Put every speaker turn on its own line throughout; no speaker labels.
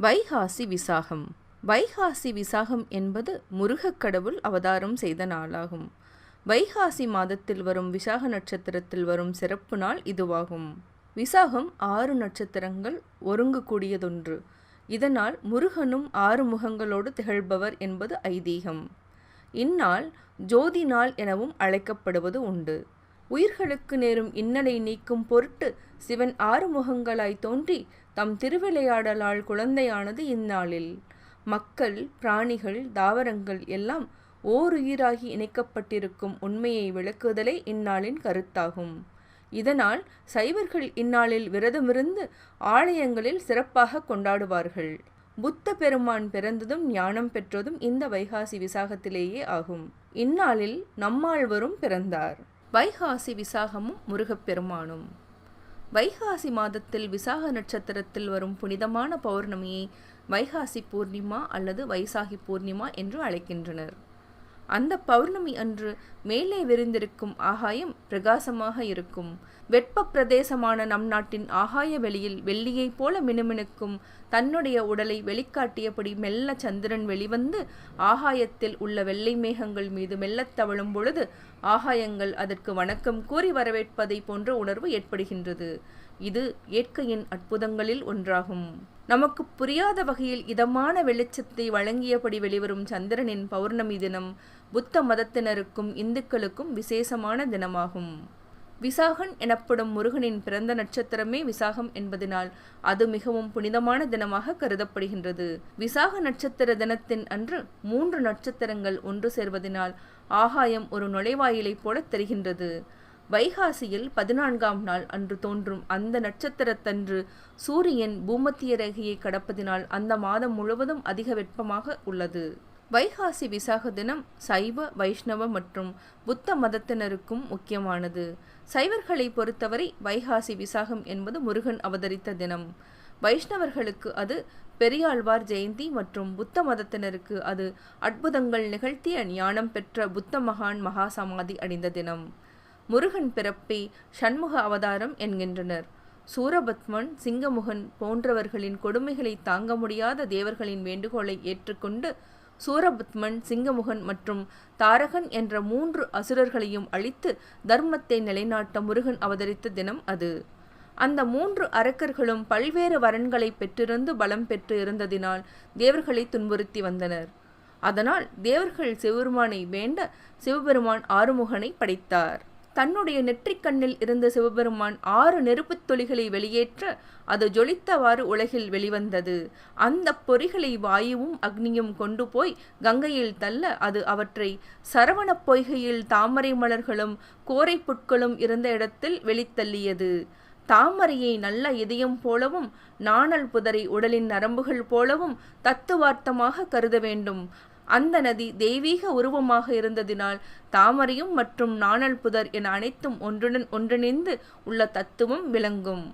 வைகாசி விசாகம். வைகாசி விசாகம் என்பது முருகக் கடவுள் அவதாரம் செய்த நாளாகும். வைகாசி மாதத்தில் வரும் விசாக நட்சத்திரத்தில் வரும் சிறப்பு நாள் இதுவாகும். விசாகம் ஆறு நட்சத்திரங்கள் ஒருங்கு கூடியதொன்று இதனால் முருகனும் ஆறு முகங்களோடு திகழ்பவர் என்பது ஐதீகம். இந்நாள் ஜோதி நாள் எனவும் அழைக்கப்படுவது உண்டு. உயிர்களுக்கு நேரும் இன்னலை நீக்கும் பொருட்டு சிவன் ஆறுமுகங்களாய் தோன்றி தம் திருவிளையாடலால் குழந்தையானது இந்நாளில். மக்கள் பிராணிகள் தாவரங்கள் எல்லாம் ஓருயிராகி இணைக்கப்பட்டிருக்கும் உண்மையை விளக்குதலே இந்நாளின் கருத்தாகும். இதனால் சைவர்கள் இந்நாளில் விரதமிருந்து ஆலயங்களில் சிறப்பாக கொண்டாடுவார்கள். புத்த பெருமான் பிறந்ததும் ஞானம் பெற்றதும் இந்த வைகாசி விசாகத்திலேயே ஆகும். இந்நாளில் நம்மாழ்வரும் பிறந்தார். வைகாசி விசாகமும் முருகப்பெருமானும். வைகாசி மாதத்தில் விசாக நட்சத்திரத்தில் வரும் புனிதமான பௌர்ணமியை வைகாசி பூர்ணிமா அல்லது வைசாகி பூர்ணிமா என்று அழைக்கின்றனர். அந்த பௌர்ணமி அன்று மேலே விரிந்திருக்கும் ஆகாயம் பிரகாசமாக இருக்கும். வெப்ப பிரதேசமான நம் நாட்டின் ஆகாய வெளியில் வெள்ளியைப் போல மினுமினுக்கும் தன்னுடைய உடலை வெளிக்காட்டியபடி மெல்ல சந்திரன் வெளிவந்து ஆகாயத்தில் உள்ள வெள்ளை மேகங்கள் மீது மெல்லத் தவழும் பொழுது ஆகாயங்கள் அதற்கு வணக்கம் கூறி வரவேற்பதை போன்ற உணர்வு ஏற்படுகின்றது. இது இயற்கையின் அற்புதங்களில் ஒன்றாகும். நமக்கு புரியாத வகையில் இதமான வெளிச்சத்தை வழங்கியபடி வெளிவரும் சந்திரனின் பௌர்ணமி தினம் புத்த மதத்தினருக்கும் இந்துக்களுக்கும் விசேஷமான தினமாகும். விசாகன் எனப்படும் முருகனின் பிறந்த நட்சத்திரமே விசாகம் என்பதனால் அது மிகவும் புனிதமான தினமாக கருதப்படுகின்றது. விசாக நட்சத்திர தினத்தின் அன்று மூன்று நட்சத்திரங்கள் ஒன்று சேர்வதனால் ஆகாயம் ஒரு நுழைவாயிலைப் போல தெரிகின்றது. வைகாசியில் பதினான்காம் நாள் அன்று தோன்றும் அந்த நட்சத்திரத்தன்று சூரியன் பூமத்திய ரேகையை கடப்பதினால் அந்த மாதம் முழுவதும் அதிக வெப்பமாக உள்ளது. வைகாசி விசாக தினம் சைவ வைஷ்ணவ மற்றும் புத்த மதத்தினருக்கும் முக்கியமானது. சைவர்களை பொறுத்தவரை வைகாசி விசாகம் என்பது முருகன் அவதரித்த தினம். வைஷ்ணவர்களுக்கு அது பெரியாழ்வார் ஜெயந்தி மற்றும் புத்த மதத்தினருக்கு அது அற்புதங்கள் நிகழ்த்திய ஞானம் பெற்ற புத்த மகான் மகா சமாதி அடைந்த தினம். முருகன் பிறப்பை சண்முக அவதாரம் என்கின்றனர். சூரபத்மன் சிங்கமுகன் போன்றவர்களின் கொடுமைகளை தாங்க முடியாத தேவர்களின் வேண்டுகோளை ஏற்றுக்கொண்டு சூரபத்மன் சிங்கமுகன் மற்றும் தாரகன் என்ற மூன்று அசுரர்களையும் அழித்து தர்மத்தை நிலைநாட்ட முருகன் அவதரித்த தினம் அது. அந்த மூன்று அரக்கர்களும் பல்வேறு வரன்களை பெற்றிருந்து பலம் பெற்று இருந்ததினால் தேவர்களை துன்புறுத்தி வந்தனர். அதனால் தேவர்கள் சிவபெருமானை வேண்ட சிவபெருமான் ஆறுமுகனை படைத்தார். தன்னுடைய நெற்றிக்கண்ணில் இருந்த சிவபெருமான் ஆறு நெருப்புத் துளிகளை வெளியேற்ற அது ஜொலித்தவாறு உலகில் வெளிவந்தது. அந்த பொறிகளை வாயுவும் அக்னியும் கொண்டு போய் கங்கையில் தள்ள அது அவற்றை சரவணப் பொய்கையில் தாமரை மலர்களும் கோரை புட்களும் இருந்த இடத்தில் வெளித்தள்ளியது. தாமரையை நல்ல இதயம் போலவும் நாணல் புதரை உடலின் நரம்புகள் போலவும் தத்துவார்த்தமாக கருத வேண்டும். அந்த நதி தெய்வீக உருவமாக இருந்ததினால் தாமரையும் மற்றும் நாணல் புதர் என அனைத்தும் ஒன்றுடன் ஒன்றிணைந்து உள்ள தத்துவம் விளங்கும்.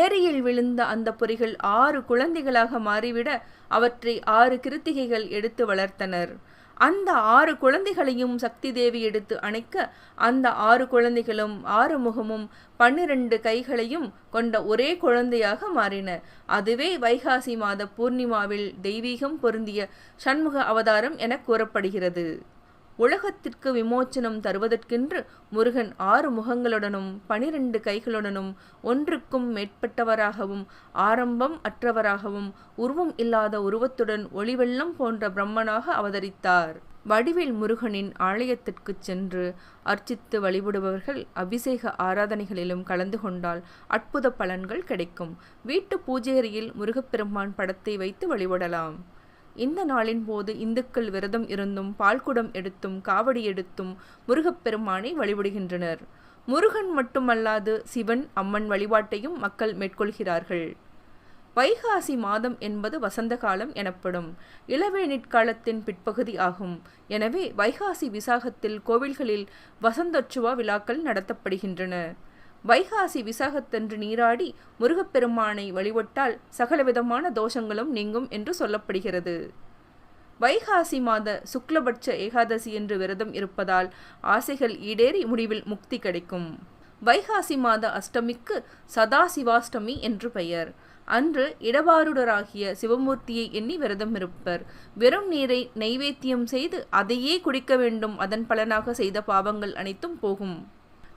ஏரியில் விழுந்த அந்த பொறிகள் ஆறு குழந்தைகளாக மாறிவிட அவற்றை ஆறு கிருத்திகைகள் எடுத்து வளர்த்தனர். அந்த ஆறு குழந்தைகளையும் சக்தி தேவி எடுத்து அணைக்க அந்த ஆறு குழந்தைகளும் ஆறு முகமும் பன்னிரண்டு கைகளையும் கொண்ட ஒரே குழந்தையாக மாறின. அதுவே வைகாசி மாத பூர்ணிமாவில் தெய்வீகம் பொருந்திய சண்முக அவதாரம் என கூறப்படுகிறது. உலகத்திற்கு விமோச்சனம் தருவதற்கென்று முருகன் ஆறு முகங்களுடனும் பனிரெண்டு கைகளுடனும் ஒன்றுக்கும் மேற்பட்டவராகவும் ஆரம்பம் அற்றவராகவும் உருவம் இல்லாத உருவத்துடன் ஒளிவெள்ளம் போன்ற பிரம்மனாக அவதரித்தார். வடிவில் முருகனின் ஆலயத்திற்கு சென்று அர்ச்சித்து வழிபடுபவர்கள் அபிஷேக ஆராதனைகளிலும் கலந்து கொண்டால் அற்புத பலன்கள் கிடைக்கும். வீட்டு பூஜையறையில் முருகப்பெருமான் படத்தை வைத்து வழிபடலாம். இந்த நாளின் போது இந்துக்கள் விரதம் இருந்தும் பால்குடம் எடுத்தும் காவடி எடுத்தும் முருகப்பெருமானை வழிபடுகின்றனர். முருகன் மட்டுமல்லாது சிவன் அம்மன் வழிபாட்டையும் மக்கள் மேற்கொள்கிறார்கள். வைகாசி மாதம் என்பது வசந்த காலம் எனப்படும். இளவேனிற்காலத்தின் பிற்பகுதி ஆகும். எனவே வைகாசி விசாகத்தில் கோவில்களில் வசந்தோற்சவ விழாக்கள் நடத்தப்படுகின்றன. வைகாசி விசாகத்தன்று நீராடி முருகப்பெருமானை வழிபட்டால் சகலவிதமான தோஷங்களும் நீங்கும் என்று சொல்லப்படுகிறது. வைகாசி மாத சுக்லபட்ச ஏகாதசி என்று விரதம் இருப்பதால் ஆசைகள் ஈடேறி முடிவில் முக்தி கிடைக்கும். வைகாசி மாத அஷ்டமிக்கு சதாசிவாஷ்டமி என்று பெயர். அன்று இடபாருடராகிய சிவமூர்த்தியை எண்ணி விரதம் இருப்பர். வெறும் நீரை நைவேத்தியம் செய்து அதையே குடிக்க வேண்டும். அதன் பலனாக செய்த பாவங்கள் அனைத்தும் போகும்.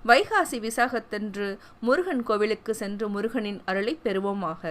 வைகாசி விசாகத்தன்று முருகன் கோவிலுக்கு சென்று முருகனின் அருளை பெறுவோமாக.